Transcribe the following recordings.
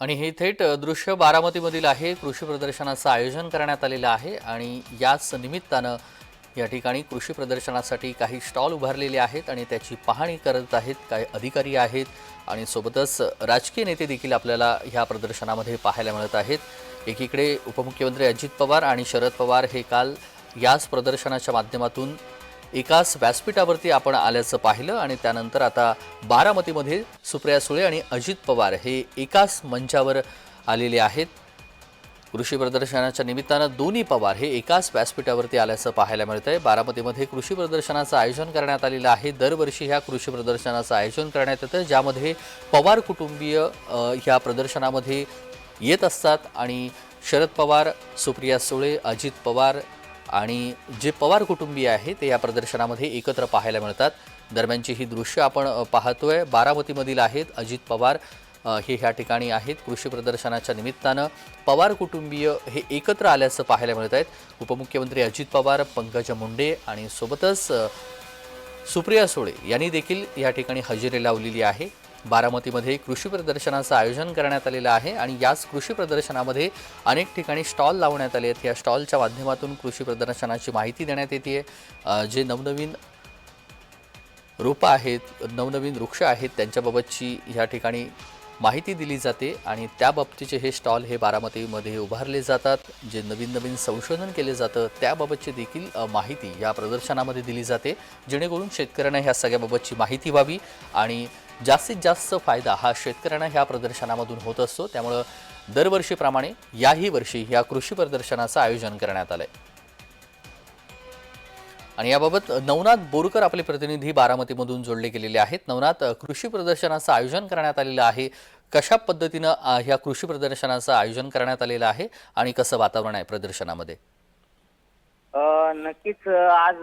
आणि हे थेट दृश्य बारामतीमधील आहे. कृषी प्रदर्शनाचं आयोजन करण्यात आलेलं आहे आणि याच निमित्तानं या ठिकाणी कृषी प्रदर्शनासाठी काही स्टॉल उभारलेले आहेत आणि त्याची पाहणी करत आहेत काही अधिकारी आहेत आणि सोबतच राजकीय नेते देखील आपल्याला ह्या प्रदर्शनामध्ये पाहायला मिळत आहेत. एकीकडे उपमुख्यमंत्री अजित पवार आणि शरद पवार हे काल याच प्रदर्शनाच्या माध्यमातून एकाच व्यासपीठावरती आपण आल्याचं पाहिलं आणि त्यानंतर आता बारामतीमध्ये सुप्रिया सुळे आणि अजित पवार हे एकाच मंचावर आलेले आहेत. कृषी प्रदर्शनाच्या निमित्तानं दोन्ही पवार हे एकाच व्यासपीठावरती आल्याचं पाहायला मिळत आहे बारामतीमध्ये कृषी प्रदर्शनाचं आयोजन करण्यात आलेलं आहे. दरवर्षी ह्या कृषी प्रदर्शनाचं आयोजन करण्यात येतं ज्यामध्ये पवार कुटुंबीय ह्या प्रदर्शनामध्ये येत असतात आणि शरद पवार सुप्रिया सुळे अजित पवार आणि जे पवार कुटुंबीय आहे ते या प्रदर्शनामध्ये एकत्र पाहायला मिळतात. दरम्यानची ही दृश्य आपण पाहतोय. बारामतीमधील आहेत अजित पवार हे ह्या ठिकाणी आहेत कृषी प्रदर्शनाच्या निमित्तानं. पवार कुटुंबीय हे एकत्र आल्याचं पाहायला मिळत आहेत. उपमुख्यमंत्री अजित पवार पंकजा मुंडे आणि सोबतच सुप्रिया सुळे यांनी देखील या ठिकाणी हजेरी लावलेली आहे. बारामतीमध्ये कृषी प्रदर्शनाचं आयोजन करण्यात आलेलं आहे आणि याच कृषी प्रदर्शनामध्ये अनेक ठिकाणी स्टॉल लावण्यात आले आहेत. या स्टॉलच्या माध्यमातून कृषी प्रदर्शनाची माहिती देण्यात येते. जे नवनवीन रोपं आहेत नवनवीन वृक्ष आहेत त्यांच्याबाबतची ह्या ठिकाणी माहिती दिली जाते आणि त्या बाबतीचे हे स्टॉल हे बारामतीमध्ये उभारले जातात. जे नवीन नवीन संशोधन केले जातं त्याबाबतची देखील माहिती या प्रदर्शनामध्ये दिली जाते. जेणेकरून शेतकऱ्यांना ह्या सगळ्याबाबतची माहिती व्हावी आणि जास्तीत जास्त फायदा हा शेतकऱ्यांना ह्या प्रदर्शनामधून होत असतो. त्यामुळं दरवर्षीप्रमाणे याही वर्षी या कृषी प्रदर्शनाचं आयोजन करण्यात आलं आहे आणि याबाबत नवनाथ बोरकर आपले प्रतिनिधी बारामतीमधून जोडले गेलेले आहेत. नवनाथ कृषी प्रदर्शनाचं आयोजन करण्यात आलेलं आहे. कशा पद्धतीनं ह्या कृषी प्रदर्शनाचं आयोजन करण्यात आलेलं आहे आणि कसं वातावरण आहे प्रदर्शनामध्ये? नक्कीच आज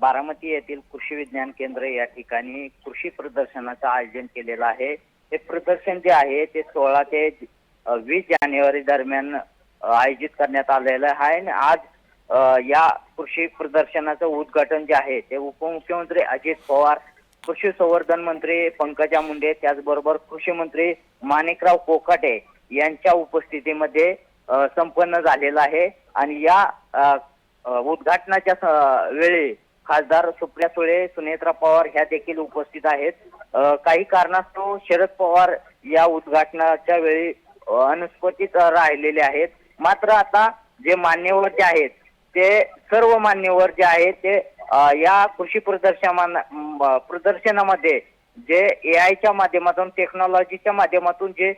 बारामती येथील कृषी विज्ञान केंद्र या ठिकाणी कृषी प्रदर्शनाचं आयोजन केलेलं आहे. हे प्रदर्शन जे आहे ते सोळा ते वीस जानेवारी दरम्यान आयोजित करण्यात आलेलं आहे. आणि आज या कृषी प्रदर्शनाचं उद्घाटन जे आहे ते उपमुख्यमंत्री अजित पवार कृषी संवर्धन मंत्री पंकजा मुंडे त्याचबरोबर कृषी मंत्री माणिकराव कोकाटे यांच्या उपस्थितीमध्ये संपन्न झालेलं आहे. आणि या उद्घाटनाच्या वेळी खासदार सुप्रिया सुळे सुनेत्रा पवार ह्या देखील उपस्थित आहेत. काही कारणास्तव शरद पवार या उद्घाटनाच्या वेळी अ, अनुपस्थित राहिलेले आहेत. मात्र आता जे मान्यवर जे आहेत ते सर्व मान्यवर जे आहेत ते या कृषी प्रदर्शना प्रदर्शनामध्ये जे ए आयच्या माध्यमातून टेक्नॉलॉजीच्या माध्यमातून जे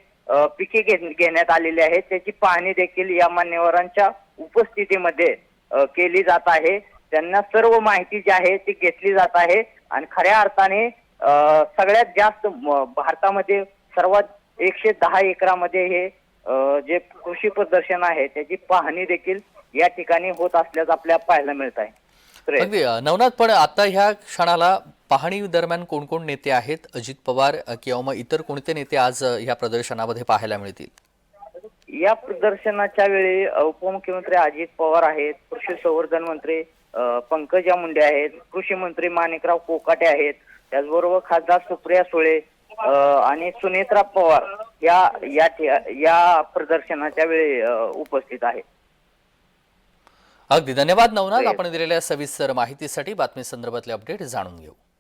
पिके घेण्यात आलेली आहेत त्याची पाहणी देखील या मान्यवरांच्या उपस्थितीमध्ये केली जात आहे. त्यांना सर्व माहिती जी आहे ती घेतली जात आहे. आणि खऱ्या अर्थाने सगळ्यात जास्त भारतामध्ये सर्वात एकशे दहा एकरामध्ये हे जे कृषी प्रदर्शन आहे त्याची पाहणी देखील या ठिकाणी होत असल्याचं आपल्याला पाहायला मिळत आहे. अगदी. नवनाथ पण आता ह्या क्षणाला पाहणी दरम्यान कोण कोण नेते आहेत? अजित पवार किंवा मग इतर कोणते नेते आज या प्रदर्शनामध्ये पाहायला मिळतील? या प्रदर्शनाच्या वेळी उपमुख्यमंत्री अजित पवार आहेत कृषी संवर्धन मंत्री पंकजा मुंडे आहेत कृषी मंत्री माणिकराव कोकाटे आहेत. त्याचबरोबर खासदार सुप्रिया सुळे आणि सुनेत्रा पवार या या या प्रदर्शनाच्या वेळी उपस्थित आहेत. अगदी धन्यवाद नवनाथ. आपण दिलेल्या सविस्तर माहितीसाठी बातमी संदर्भातले अपडेट जाणून घेऊ.